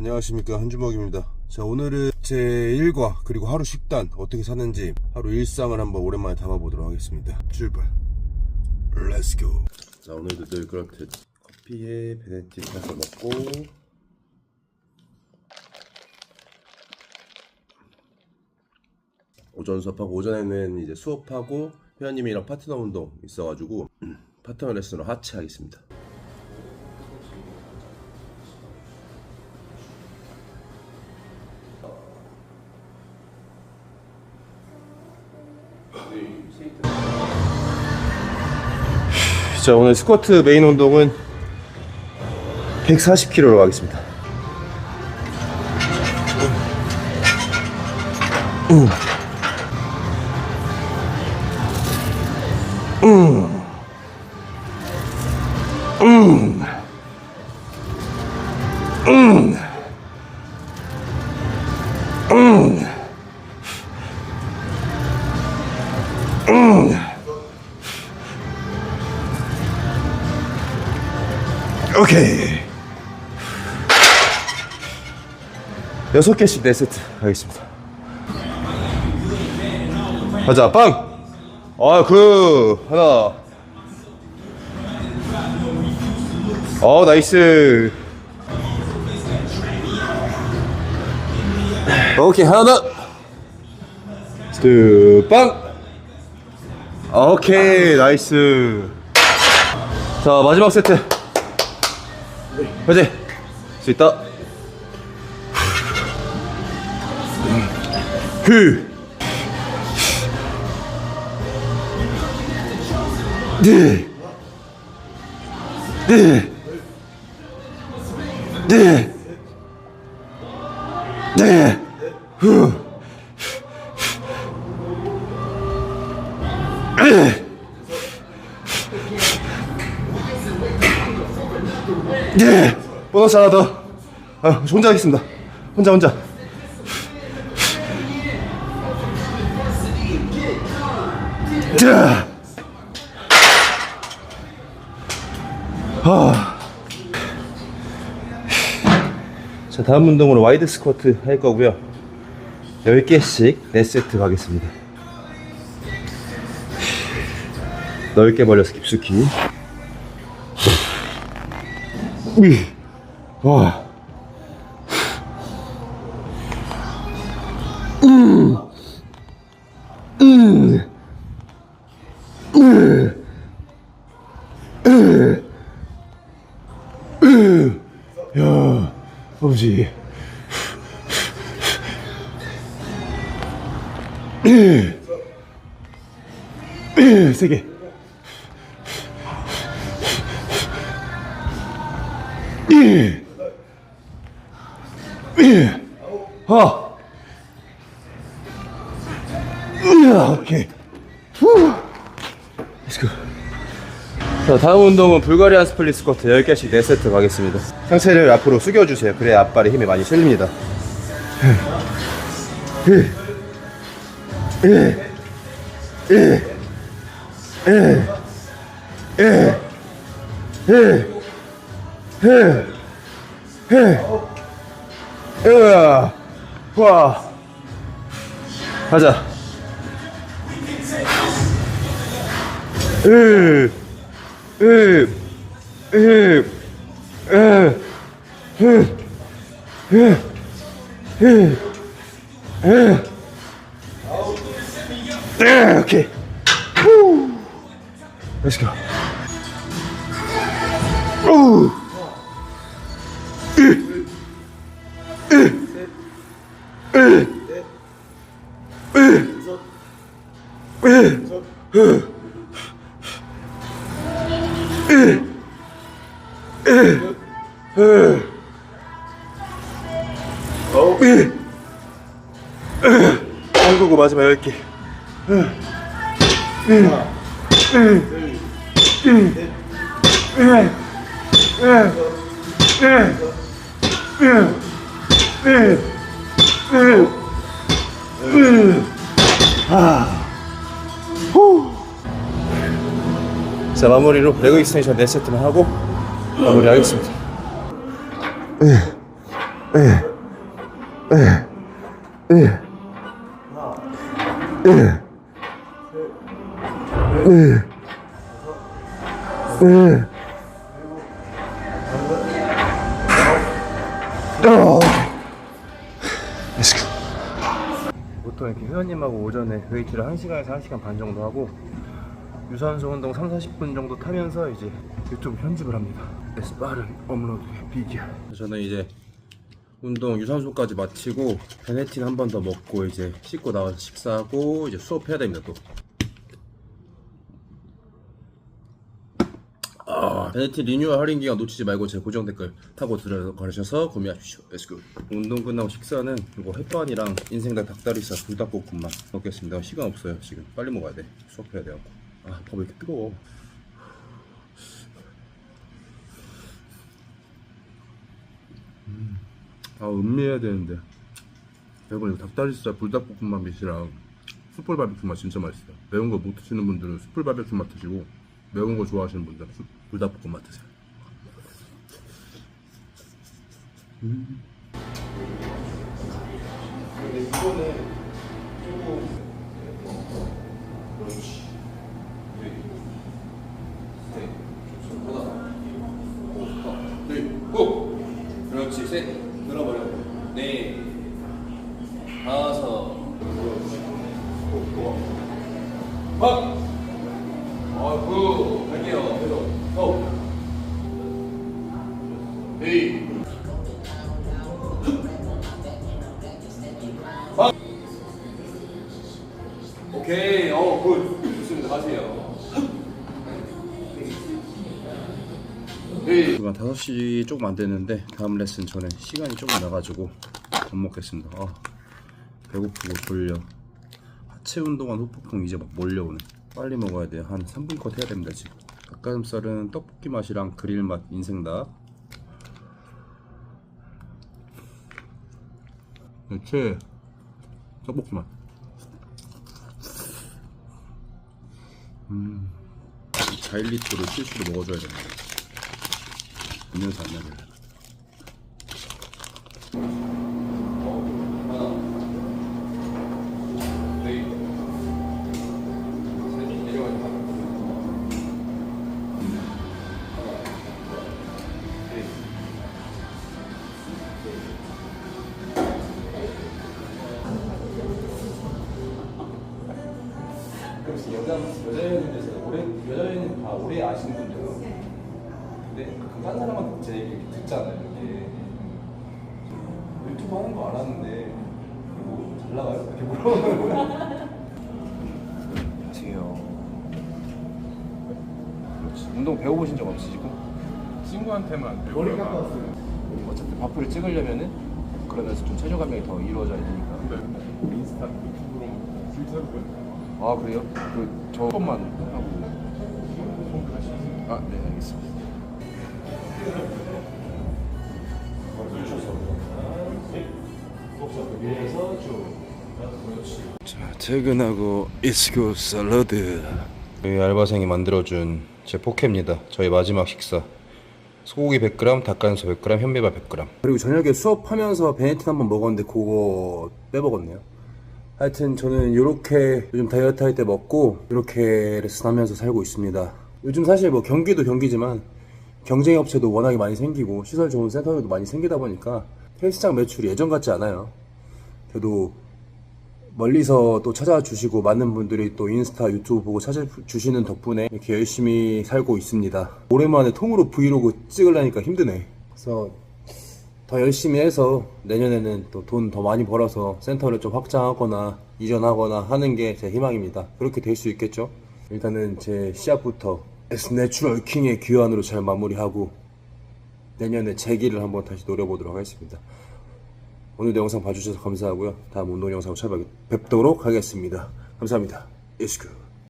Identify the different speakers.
Speaker 1: 안녕하십니까. 한주먹입니다. 자 오늘은 제 일과 그리고 하루 식단 어떻게 사는지 하루 일상을 한번 오랜만에 담아보도록 하겠습니다. 출발. 렛츠고 자 오늘도 늘 그렇듯 커피에 베네티 타서 먹고. 오전 수업하고 오전에는 이제 수업하고 회원님이랑 파트너 운동 있어가지고 파트너 레슨으로 하체 하겠습니다 자 오늘 스쿼트 메인 운동은 140kg로 가겠습니다 오케이. 여섯 개씩 네 세트 하겠습니다. 가자 빵 아 그 하나. 어 나이스. 오케이 하나 더두빵! 오케이 나이스. 자 마지막 세트 그지? 수 있다. 흐. 네. 네. 네. 네. 후. 네. 보너스 하나 더. 아, 혼자 하겠습니다. 혼자 혼자. 자. 아. 자, 다음 운동으로 와이드 스쿼트 할 거고요. 10개씩 4세트 가겠습니다. 넓게 벌려서 깊숙이. 위. 와. 음. 음. 음. 음. 야, 아버지. 세게. 개. 아. 으아, 오케이. 후. 렛츠고. 자, 다음 운동은 불가리안 스플릿 스쿼트 10개씩 4세트 가겠습니다. 상체를 앞으로 숙여주세요. 그래야 앞발에 힘이 많이 실립니다. 으 아. 와. 가자. 으. 으. 으. 으. 으. 으. 으. 으. 으. 오케이. 후. Let's go. 오. 한국어 마지막 10개. 자 마무리로 레그 익스텐션 4세트만 하고 마무리하겠습니다 보통 이렇게 회원님하고 오전에 웨이트를 1시간에서 1시간 반 정도 하고 유산소 운동 3, 40분 정도 타면서 이제 유튜브 편집을 합니다. 빠른 업로드의 비결. 저는 이제 운동 유산소까지 마치고 베네틴 한 번 더 먹고 이제 씻고 나와서 식사하고 이제 수업해야 됩니다 또. 아, 베네틴 리뉴얼 할인 기간 놓치지 말고 제 고정 댓글 타고 들어가셔서 구매하십시오. 렛츠고. 운동 끝나고 식사는 이거 햇반이랑 인생닭 닭다리살 불닭볶음밥 먹겠습니다. 시간 없어요 지금. 빨리 먹어야 돼. 수업해야 돼갖고. 아, 밥왜 이렇게 뜨거워. 음. 아, 음미해야 되는데. 여러분 이거 닭다리살 불닭볶음밥 밑이랑 숯불 바비큐 맛 진짜 맛있어요. 매운 거 못 드시는 분들은 숯불 바비큐 맛 드시고 매운 거 좋아하시는 분들은 숯- 불닭볶음 맛 드세요.
Speaker 2: 그렇지 셋 늘어버려 네 다섯 박 아구 갈게요 계속 호 헤이. 박 오케이. 어 굿. 좋습니다. 가세요. 헤이.
Speaker 1: 지금 5시 조금 안 됐는데 다음 레슨 전에 시간이 조금 나가지고 못 먹겠습니다. 아, 배고프고 졸려. 하체 운동한 후폭풍 이제 막 몰려오네. 빨리 먹어야 돼요. 한 3분 컷 해야 됩니다 지금. 닭가슴살은 떡볶이 맛이랑 그릴 맛 인생닭. 최 떡볶이 맛. 음. 4일리터를 실수로 먹어줘야 됩니다. 음료수 안.
Speaker 2: 네. 혹시 여자 여자애들 중에서 오래 여자애는 다 오래 아시는 분들요. 근데 가끔 딴 사람한테 제 얘기 듣잖아요. 이렇게 유튜브 하는 거 알았는데 뭐 잘 나가요? 이렇게 물어보는 거야. 안녕하세요. 그렇지. 운동 배워보신 적 없으시고?
Speaker 3: 친구한테만
Speaker 2: 머리 깎았어요. 어차피 바프를 찍으려면은 그러면서 좀 체중 감량이 더 이루어져야 되니까.
Speaker 3: 인스타 유튜브로 실제로
Speaker 2: 아 그래요? 그 저것만 하고. 아 네 알겠습니다.
Speaker 1: 자, 퇴근하고 이스고 샐러드. 저희 알바생이 만들어준 제 포케입니다. 저희 마지막 식사. 소고기 100g, 닭가슴살 100g, 현미밥 100g. 그리고 저녁에 수업하면서 베네틴 한번 먹었는데 그거 빼먹었네요. 하여튼 저는 이렇게 요즘 다이어트 할 때 먹고 이렇게 레슨하면서 살고 있습니다. 요즘 사실 뭐 경기도 경기지만 경쟁 업체도 워낙에 많이 생기고 시설 좋은 센터들도 많이 생기다 보니까 헬스장 매출이 예전 같지 않아요. 그래도 멀리서 또 찾아주시고 많은 분들이 또 인스타 유튜브 보고 찾아주시는 덕분에 이렇게 열심히 살고 있습니다. 오랜만에 통으로 브이로그 찍으려니까 힘드네. 그래서 더 열심히 해서 내년에는 또 돈 더 많이 벌어서 센터를 좀 확장하거나 이전하거나 하는 게 제 희망입니다. 그렇게 될 수 있겠죠? 일단은 제 시합부터 S 내추럴 킹의 귀환으로 잘 마무리하고 내년에 재기를 한번 다시 노려보도록 하겠습니다. 오늘도 영상 봐주셔서 감사하고요. 다음 운동 영상으로 찾아뵙도록 하겠습니다. 감사합니다. 이스크.